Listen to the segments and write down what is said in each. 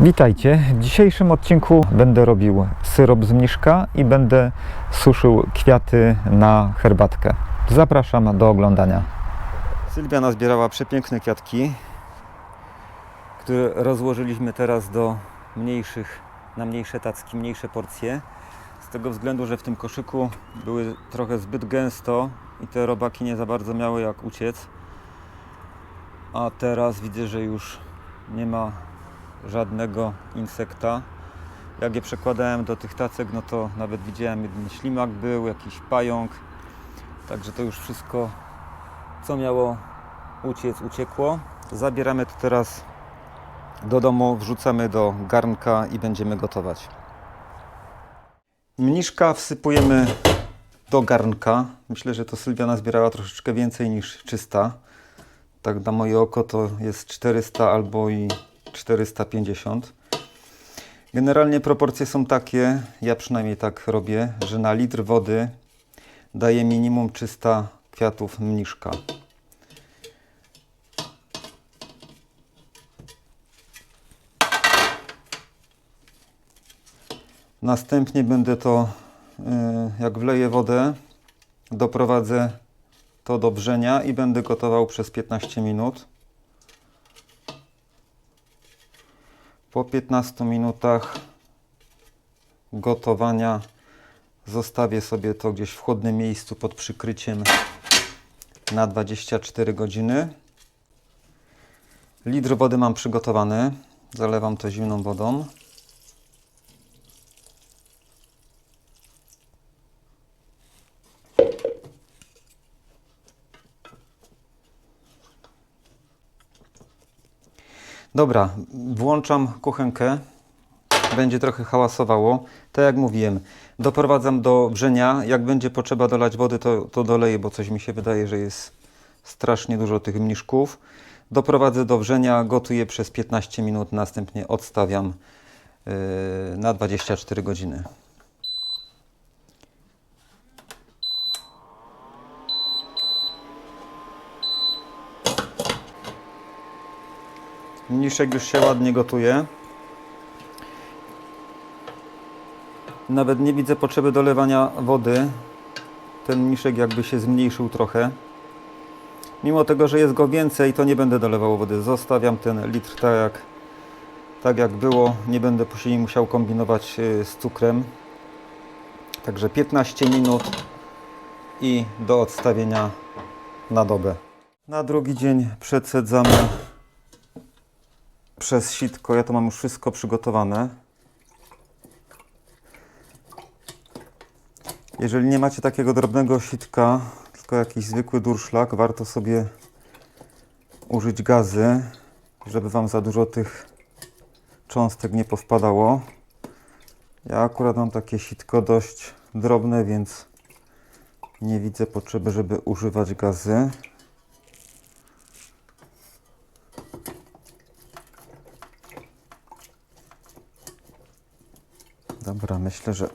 Witajcie. W dzisiejszym odcinku będę robił syrop z mniszka i będę suszył kwiaty na herbatkę. Zapraszam do oglądania. Sylwia nazbierała przepiękne kwiatki, które rozłożyliśmy teraz do mniejszych, na mniejsze tacki, mniejsze porcje. Z tego względu, że w tym koszyku były trochę zbyt gęsto i te robaki nie za bardzo miały jak uciec. A teraz widzę, że już nie ma żadnego insekta. Jak je przekładałem do tych tacek, no to nawet widziałem jeden ślimak był, jakiś pająk. Także to już wszystko, co miało uciec, uciekło. Zabieramy to teraz do domu, wrzucamy do garnka i będziemy gotować. Mniszka wsypujemy do garnka. Myślę, że to Sylwia nazbierała troszeczkę więcej niż 300. Tak na moje oko to jest 400 albo i 450. Generalnie proporcje są takie, ja przynajmniej tak robię, że na litr wody daję minimum 300 kwiatów mniszka. Następnie będę to, y, jak wleję wodę, doprowadzę to do wrzenia i będę gotował przez 15 minut. Po 15 minutach gotowania zostawię sobie to gdzieś w chłodnym miejscu pod przykryciem na 24 godziny. Litr wody mam przygotowany. Zalewam to zimną wodą. Dobra, włączam kuchenkę. Będzie trochę hałasowało. Tak jak mówiłem, doprowadzam do wrzenia. Jak będzie potrzeba dolać wody, to, to doleję, bo coś mi się wydaje, że jest strasznie dużo tych mniszków. Doprowadzę do wrzenia, gotuję przez 15 minut, następnie odstawiam yy, na 24 godziny. Mniszek już się ładnie gotuje. Nawet nie widzę potrzeby dolewania wody. Ten mniszek jakby się zmniejszył trochę. Mimo tego, że jest go więcej, to nie będę dolewał wody. Zostawiam ten litr tak jak, tak jak było. Nie będę później musiał kombinować y, z cukrem. Także 15 minut i do odstawienia na dobę. Na drugi dzień przecedzamy przez sitko. Ja to mam już wszystko przygotowane. Jeżeli nie macie takiego drobnego sitka, tylko jakiś zwykły durszlak, warto sobie użyć gazy, żeby Wam za dużo tych cząstek nie powpadało. Ja akurat mam takie sitko dość drobne, więc nie widzę potrzeby, żeby używać gazy. Dobra, myślę, że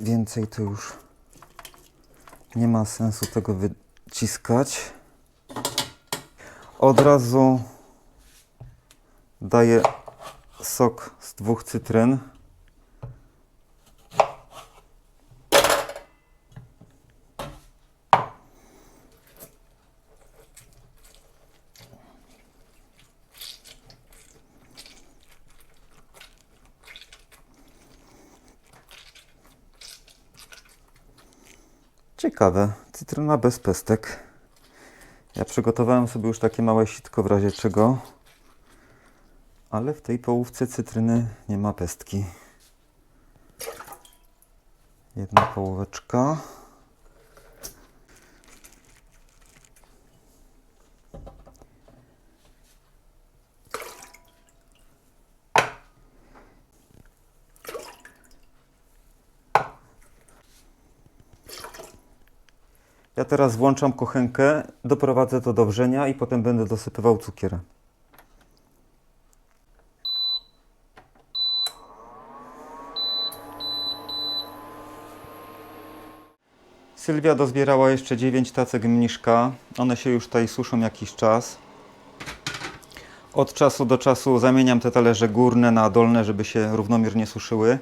więcej to już nie ma sensu tego wyciskać. Od razu daję sok z dwóch cytryn. Ciekawe, cytryna bez pestek. Ja przygotowałem sobie już takie małe sitko w razie czego, ale w tej połówce cytryny nie ma pestki. Jedna połóweczka. Ja teraz włączam kuchenkę, doprowadzę to do wrzenia i potem będę dosypywał cukier. Sylwia dozbierała jeszcze 9 tacek mniszka. One się już tutaj suszą jakiś czas. Od czasu do czasu zamieniam te talerze górne na dolne, żeby się równomiernie suszyły.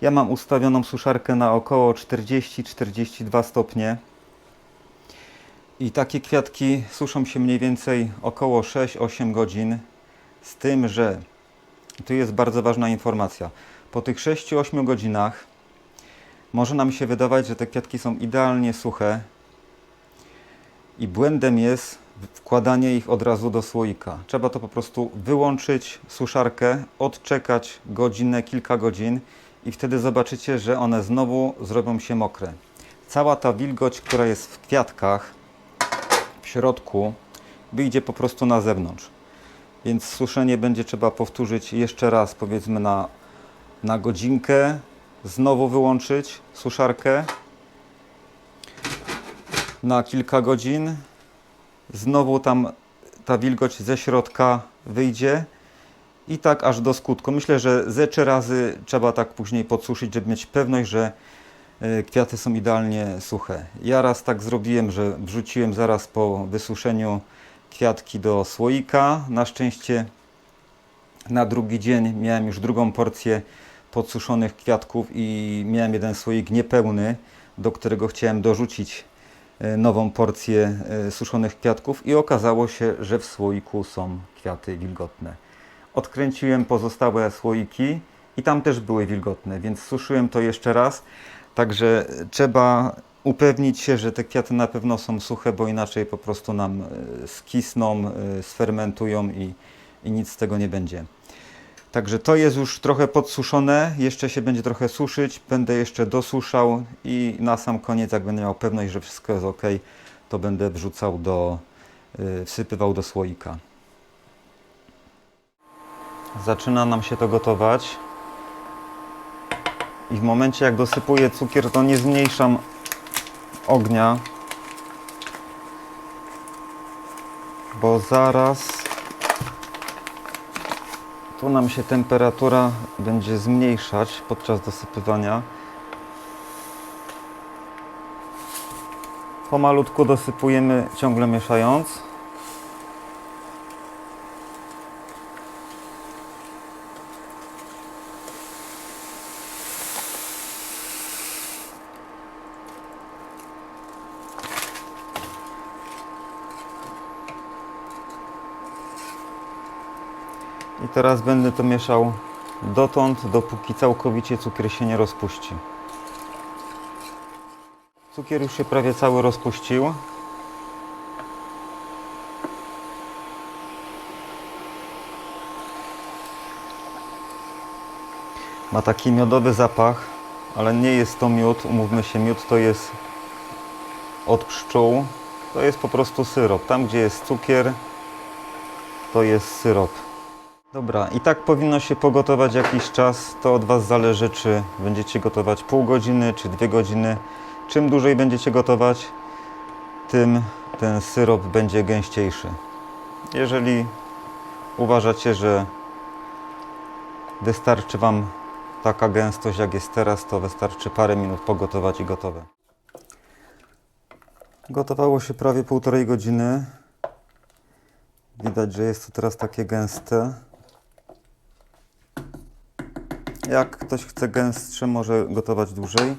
Ja mam ustawioną suszarkę na około 40-42 stopnie. I takie kwiatki suszą się mniej więcej około 6-8 godzin. Z tym, że tu jest bardzo ważna informacja. Po tych 6-8 godzinach może nam się wydawać, że te kwiatki są idealnie suche i błędem jest wkładanie ich od razu do słoika. Trzeba to po prostu wyłączyć suszarkę, odczekać godzinę, kilka godzin i wtedy zobaczycie, że one znowu zrobią się mokre. Cała ta wilgoć, która jest w kwiatkach, środku, wyjdzie po prostu na zewnątrz. Więc suszenie będzie trzeba powtórzyć jeszcze raz, powiedzmy na, na godzinkę, znowu wyłączyć suszarkę na kilka godzin. Znowu tam ta wilgoć ze środka wyjdzie i tak aż do skutku. Myślę, że ze trzy razy trzeba tak później podsuszyć, żeby mieć pewność, że kwiaty są idealnie suche. Ja raz tak zrobiłem, że wrzuciłem zaraz po wysuszeniu kwiatki do słoika. Na szczęście na drugi dzień miałem już drugą porcję podsuszonych kwiatków i miałem jeden słoik niepełny, do którego chciałem dorzucić e, nową porcję e, suszonych kwiatków i okazało się, że w słoiku są kwiaty wilgotne. Odkręciłem pozostałe słoiki i tam też były wilgotne, więc suszyłem to jeszcze raz. Także trzeba upewnić się, że te kwiaty na pewno są suche, bo inaczej po prostu nam e, skisną, e, sfermentują i, i nic z tego nie będzie. Także to jest już trochę podsuszone, jeszcze się będzie trochę suszyć, będę jeszcze dosuszał i na sam koniec, jak będę miał pewność, że wszystko jest ok, to będę wrzucał do, y, wsypywał do słoika. Zaczyna nam się to gotować. I w momencie jak dosypuję cukier, to nie zmniejszam ognia, bo zaraz tu nam się temperatura będzie zmniejszać podczas dosypywania. Pomalutku dosypujemy, ciągle mieszając. I teraz będę to mieszał dotąd, dopóki całkowicie cukier się nie rozpuści. Cukier już się prawie cały rozpuścił. Ma taki miodowy zapach, ale nie jest to miód. Umówmy się, miód to jest od pszczół. To jest po prostu syrop. Tam, gdzie jest cukier, to jest syrop. Dobra, i tak powinno się pogotować jakiś czas. To od Was zależy, czy będziecie gotować pół godziny, czy dwie godziny. Czym dłużej będziecie gotować, tym ten syrop będzie gęściejszy. Jeżeli uważacie, że wystarczy Wam taka gęstość, jak jest teraz, to wystarczy parę minut pogotować i gotowe. Gotowało się prawie półtorej godziny. Widać, że jest to teraz takie gęste. Jak ktoś chce gęstsze, może gotować dłużej.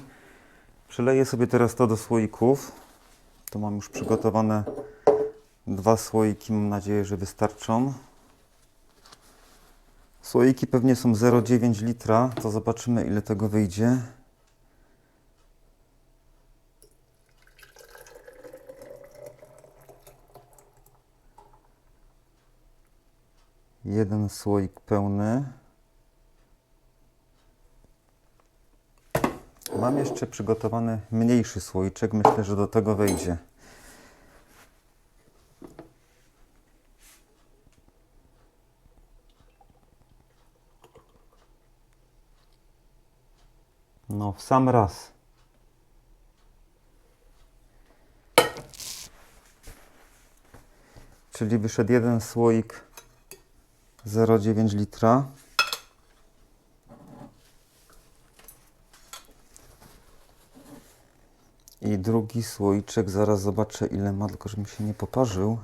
Przeleję sobie teraz to do słoików. To mam już przygotowane dwa słoiki. Mam nadzieję, że wystarczą. Słoiki pewnie są 0,9 litra. To zobaczymy, ile tego wyjdzie. Jeden słoik pełny. Mam jeszcze przygotowany mniejszy słoiczek. Myślę, że do tego wejdzie. No, w sam raz. Czyli wyszedł jeden słoik 0,9 litra. I drugi słoiczek, zaraz zobaczę ile ma, tylko żebym się nie poparzył.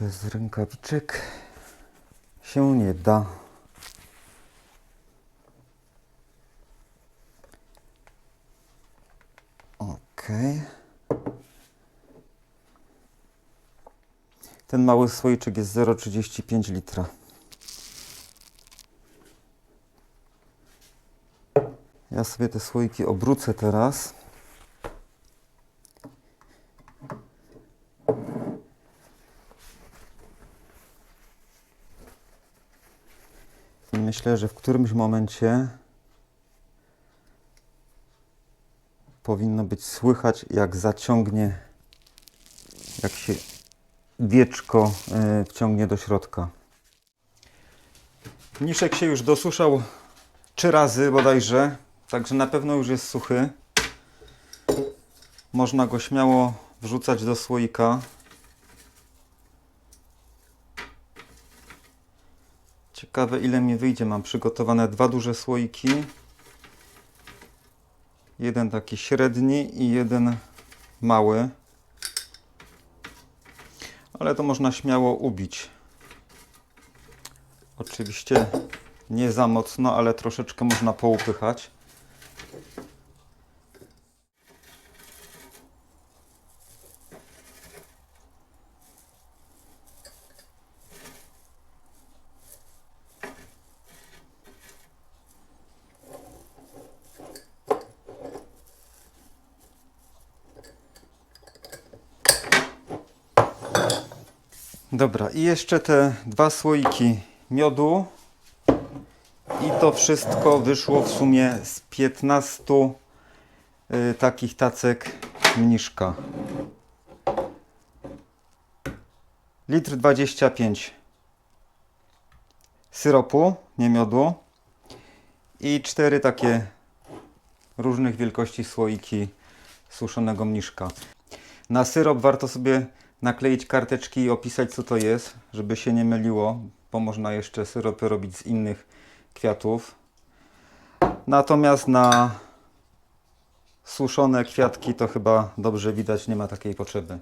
Bez rękawiczek się nie da. Okej. Okay. Ten mały słoiczek jest 0,35 litra. Ja sobie te słoiki obrócę teraz. I myślę, że w którymś momencie powinno być słychać, jak zaciągnie, jak się wieczko y, wciągnie do środka. Mniszek się już dosuszał trzy razy bodajże, także na pewno już jest suchy. Można go śmiało wrzucać do słoika. Ciekawe ile mi wyjdzie. Mam przygotowane dwa duże słoiki. Jeden taki średni i jeden mały. Ale to można śmiało ubić. Oczywiście nie za mocno, ale troszeczkę można poupychać. Dobra, i jeszcze te dwa słoiki miodu. I to wszystko wyszło w sumie z 15 y, takich tacek mniszka. Litr 25 syropu, nie miodu. I cztery takie różnych wielkości słoiki suszonego mniszka. Na syrop warto sobie nakleić karteczki i opisać co to jest, żeby się nie myliło, bo można jeszcze syropy robić z innych kwiatów. Natomiast na suszone kwiatki to chyba dobrze widać, nie ma takiej potrzeby.